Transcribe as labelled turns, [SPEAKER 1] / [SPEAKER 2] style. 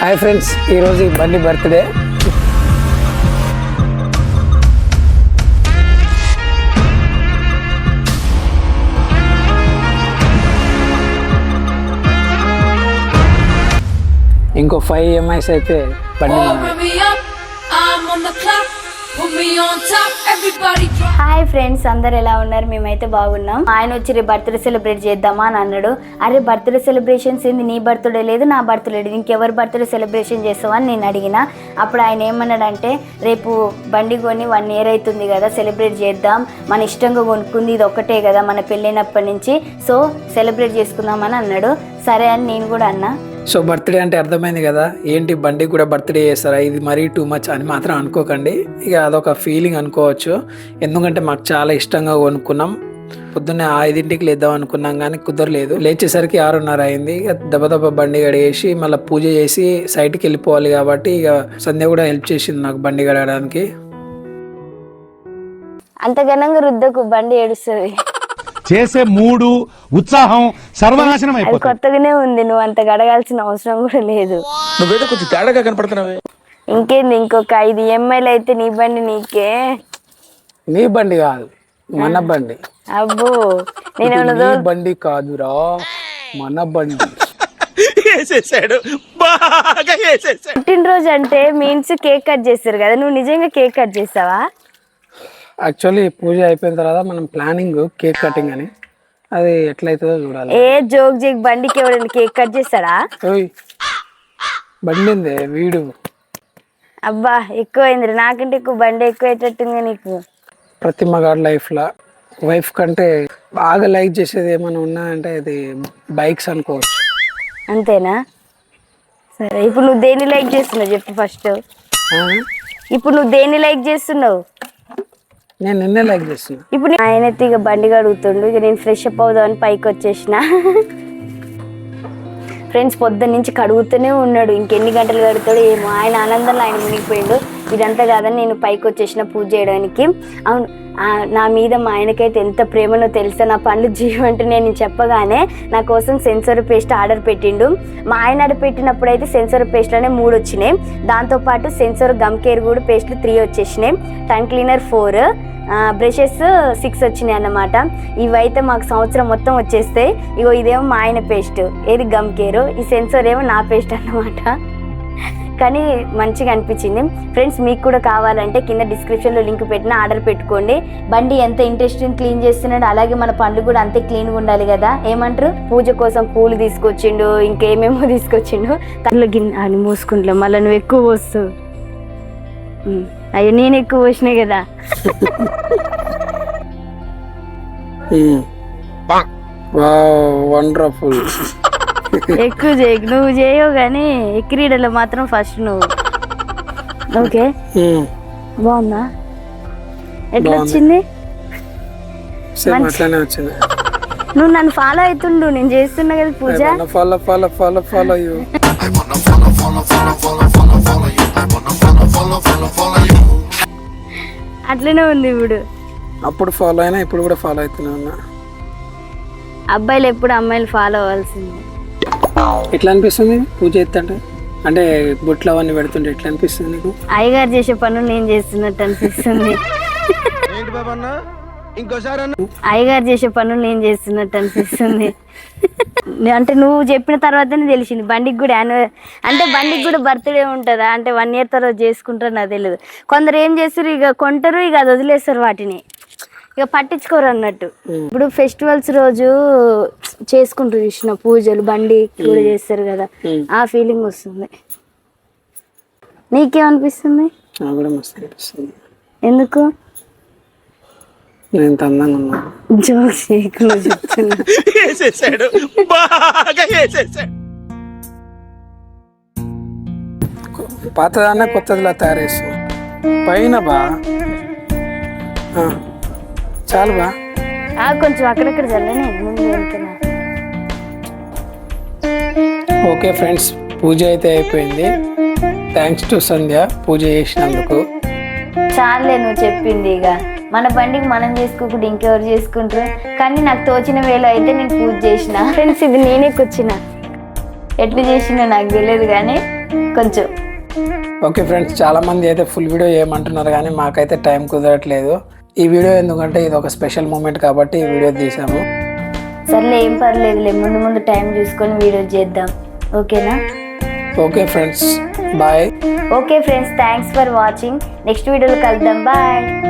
[SPEAKER 1] Hi friends ఈరోజు ఈ బండి బర్త్డే ఇంకో ఫైవ్ ఈఎంఐస్ అయితే బండి
[SPEAKER 2] హాయ్ ఫ్రెండ్స్ అందరు ఎలా ఉన్నారు? మేమైతే బాగున్నాం. ఆయన వచ్చి రేపు బర్త్డే సెలబ్రేట్ చేద్దామా? అని అన్నాడు. అరే బర్త్డే సెలబ్రేషన్స్ ఏంది? నీ బర్త్డే లేదు నా బర్త్డే లేదు. ఇంకెవరి బర్త్డే సెలబ్రేషన్ చేస్తామని నేను అడిగిన. అప్పుడు ఆయన ఏమన్నాడంటే రేపు బండి కొని వన్ ఇయర్ అవుతుంది కదా సెలబ్రేట్ చేద్దాం. మన ఇష్టంగా కొనుక్కుంది ఇది ఒకటే కదా మన పెళ్ళైనప్పటి నుంచి. సో సెలబ్రేట్ చేసుకుందామని అన్నాడు. సరే అని నేను కూడా అన్నా.
[SPEAKER 1] సో బర్త్డే అంటే అర్థమైంది కదా. ఏంటి బండి కూడా బర్త్డే చేస్తారా? ఇది మరీ టూ మచ్ అని మాత్రం అనుకోకండి. ఇక అదొక ఫీలింగ్ అనుకోవచ్చు. ఎందుకంటే మాకు చాలా ఇష్టంగా కొనుక్కున్నాం. పొద్దున్నే ఐదింటికి లేద్దాం అనుకున్నాం కానీ కుదరలేదు. లేచేసరికి ఆరున్నర అయింది. ఇక దెబ్బ బండి గడిగేసి మళ్ళీ పూజ చేసి సైట్కి వెళ్ళిపోవాలి కాబట్టి ఇక సంధ్య కూడా హెల్ప్ చేసింది నాకు బండి గడగడానికి
[SPEAKER 2] అంత ఘనంగా రుద్దకు బండి ఏడుస్తుంది.
[SPEAKER 3] చేసే మూడు ఉత్సాహం సర్వనాశనం అయిపోతుంది
[SPEAKER 2] కొత్తగానే ఉంది నువ్వు అంత గడగాల్సిన అవసరం కూడా లేదు.
[SPEAKER 4] నువ్వేదో కొంచెం తేడాగా కనపడుతున్నావే.
[SPEAKER 2] ఇంకేంది ఇంకొక ఐదు ఈఎంఐలు అయితే నీ బండి నీకే?
[SPEAKER 1] నీ బండి కాదు మన బండి.
[SPEAKER 2] అబ్బో నేను
[SPEAKER 1] నీ బండి కాదురా మన బండి.
[SPEAKER 4] వేసేసాడు బాగా వేసేసాడు.
[SPEAKER 2] పుట్టినరోజు అంటే మీన్స్ కేక్ కట్ చేస్తారు కదా నువ్వు నిజంగా కేక్ కట్ చేస్తావా?
[SPEAKER 1] యాక్చువల్లీ పూజ అయిపోయిన తర్వాత మనం ప్లానింగ్ కేక్ కటింగ్ అని. అది ఎట్లయితుందో చూడాలి.
[SPEAKER 2] ఏ జోక్ జేక్ బండికి ఎవరైనా కేక్ కట్ చేస్తాడా?
[SPEAKER 1] ఓయ్ బండిందే వీడు.
[SPEAKER 2] అబ్బా ఎక్కువైంది నాకంటే ఎక్కువ బండి ఎక్కువైతట్టుంది నీకు.
[SPEAKER 1] ప్రతి మగాడి లైఫ్లో వైఫ్ కంటే బాగా లైక్ చేసేది ఏమైనా ఉన్నా అంటే అది బైక్స్ అనుకోవచ్చు.
[SPEAKER 2] అంతేనా? సరే ఇప్పుడు నువ్వు దేన్ని లైక్ చేస్తున్నావు చెప్పు ఫస్ట్? ఇప్పుడు నువ్వు దేన్ని లైక్ చేస్తున్నావు?
[SPEAKER 1] నేను నిన్నే లైక్ చేస్తున్నా.
[SPEAKER 2] ఇప్పుడు ఆయన అయితే ఇక బండి కడుగుతుండు ఇక నేను ఫ్రెష్ అప్ అవుదామని పైకి వచ్చేసిన. ఫ్రెండ్స్ పొద్దున్న నుంచి కడుగుతూనే ఉన్నాడు ఇంకెన్ని గంటలు కడుతాడు ఏమో. ఆయన ఆనందంలో ఆయన మునిగిపోయిండు. ఇదంతా కాదని నేను పైకి వచ్చేసిన పూజ చేయడానికి. అవును నా మీద మా ఆయనకైతే ఎంత ప్రేమనో తెలుసా నా పనులు జీవం అంటే నేను చెప్పగానే నా కోసం సెన్సర్ పేస్ట్ ఆర్డర్ పెట్టిండు. మా ఆయన ఆర్డర్ పెట్టినప్పుడు అయితే సెన్సర్ పేస్ట్లోనే మూడు వచ్చినాయి. దాంతోపాటు సెన్సర్ గమ్ కేర్ కూడా పేస్ట్లు త్రీ వచ్చేసినాయి. Tongue cleaner four brushes six వచ్చినాయి అన్నమాట. ఇవైతే మాకు సంవత్సరం మొత్తం వచ్చేస్తాయి. ఇగో ఇదేమో మా ఆయన పేస్ట్ ఏది గమ్ కేరు ఈ సెన్సర్ ఏమో నా పేస్ట్ అన్నమాట. కానీ మంచిగా అనిపించింది. ఫ్రెండ్స్ మీకు కూడా కావాలంటే కింద డిస్క్రిప్షన్లో లింక్ పెట్టిన ఆర్డర్ పెట్టుకోండి. బండి ఎంత ఇంట్రెస్టింగ్ క్లీన్ చేస్తున్నాడు అలాగే మన పండ్లు కూడా అంతే క్లీన్గా ఉండాలి కదా. ఏమంటారు? పూజ కోసం పూలు తీసుకొచ్చిండు ఇంకేమేమో తీసుకొచ్చిండు. తనలో గిన్నె అని మూసుకుంటా మళ్ళీ నువ్వు ఎక్కువ పోస్తావు. ఉమ్. అయ్యో నేను ఎక్కువ పోసినాయి కదా.
[SPEAKER 1] వండర్ఫుల్.
[SPEAKER 2] ఎక్కువ చేయకు. నువ్వు చేయవు కానీ ఈ క్రీడలో మాత్రం ఫస్ట్ నువ్వు. ఓకే? బాగుందా? ఎట్లా. వచ్చింది?
[SPEAKER 1] సేమ్ అట్లానే వచ్చింది.
[SPEAKER 2] నువ్వు నన్ను ఫాలో అవుతుండు నేను చేస్తున్నా కదా puja.
[SPEAKER 1] Follow follow follow follow you
[SPEAKER 2] అట్లనే ఉంది ఇప్పుడు.
[SPEAKER 1] అప్పుడు ఫాలో అయినా ఇప్పుడు కూడా ఫాలో అవుతూనే ఉన్నా.
[SPEAKER 2] అబ్బాయిలు ఎప్పుడు అమ్మాయిలు ఫాలో అవ్వాల్సిందే.
[SPEAKER 1] ఎట్లా అనిపిస్తుంది పూజ ఎత్తంటే అంటే బొట్లు అవన్నీ పెడుతుంటే ఎట్లా అనిపిస్తుంది నీకు?
[SPEAKER 2] అయ్యగారు చేసే పనులు నేను చేస్తున్నట్టు అనిపిస్తుంది.
[SPEAKER 4] ఏంటి బాబా అన్న ఇంకోసారి అన్న.
[SPEAKER 2] అయ్యగారు చేసే పనులు నేను చేస్తున్నట్టు అనిపిస్తుంది. అంటే నువ్వు చెప్పిన తర్వాతనే తెలిసింది. బండికి కూడా యాన్యువల్ అంటే బండికి కూడా బర్త్డే ఉంటుందా? అంటే వన్ ఇయర్ తర్వాత చేసుకుంటారు నాకు తెలియదు కొందరు ఏం చేస్తారు? ఇక కొంటారు ఇక అది వదిలేస్తారు వాటిని. ఇక పట్టించుకోరు అన్నట్టు. ఇప్పుడు ఫెస్టివల్స్ రోజు చేసుకుంటూ చూసిన పూజలు బండి కూడా చేస్తారు కదా ఆ ఫీలింగ్ వస్తుంది. నీకేమనిపిస్తుంది?
[SPEAKER 1] నాకు కూడా మస్తు అనిపిస్తుంది.
[SPEAKER 2] ఎందుకు?
[SPEAKER 1] నేను అందంగా ఉన్నా.
[SPEAKER 2] జోక్ చేయకుండా చెప్తున్నా.
[SPEAKER 4] వేసేసాడు. బాగా వేసేసాడు.
[SPEAKER 1] పాతదాన్న కొత్తదిలా తయారు చేస్తాం పైన బా. చాలు బా
[SPEAKER 2] కొంచెం అక్కడక్కడ చల్లనే ముందు వెళ్తున్నా.
[SPEAKER 1] ఓకే ఫ్రెండ్స్ పూజ అయితే అయిపోయింది. థ్యాంక్స్ టు సంధ్య పూజ చేసినందుకు.
[SPEAKER 2] చాలే నువ్వు చెప్పింది ఇక. మన బండికి మనం చేసుకోకుండా ఇంకెవరు చేసుకుంటారు? కానీ నాకు తోచిన వేళ అయితే నేను పూజ చేసిన. ఫ్రెండ్స్ ఇది నేనే కూర్చున్న. ఎట్లా చేసినా నాకు తెలియదు కానీ కొంచెం.
[SPEAKER 1] ఓకే ఫ్రెండ్స్ చాలా మంది అయితే ఫుల్ వీడియో చేయమంటున్నారు కానీ మాకైతే టైం కుదరట్లేదు. ఈ వీడియో ఎందుకంటే ఇది ఒక స్పెషల్ మూమెంట్ కాబట్టి ఈ వీడియో తీసాము.
[SPEAKER 2] సర్లే ఏం పర్లేదులే. ముందు ముందు టైం చూసుకొని వీడియో చేద్దాం. ఓకేనా?
[SPEAKER 1] Okay friends bye.
[SPEAKER 2] Okay friends thanks for watching. Next వీడియోలో కలుద్దాం. బాయ్.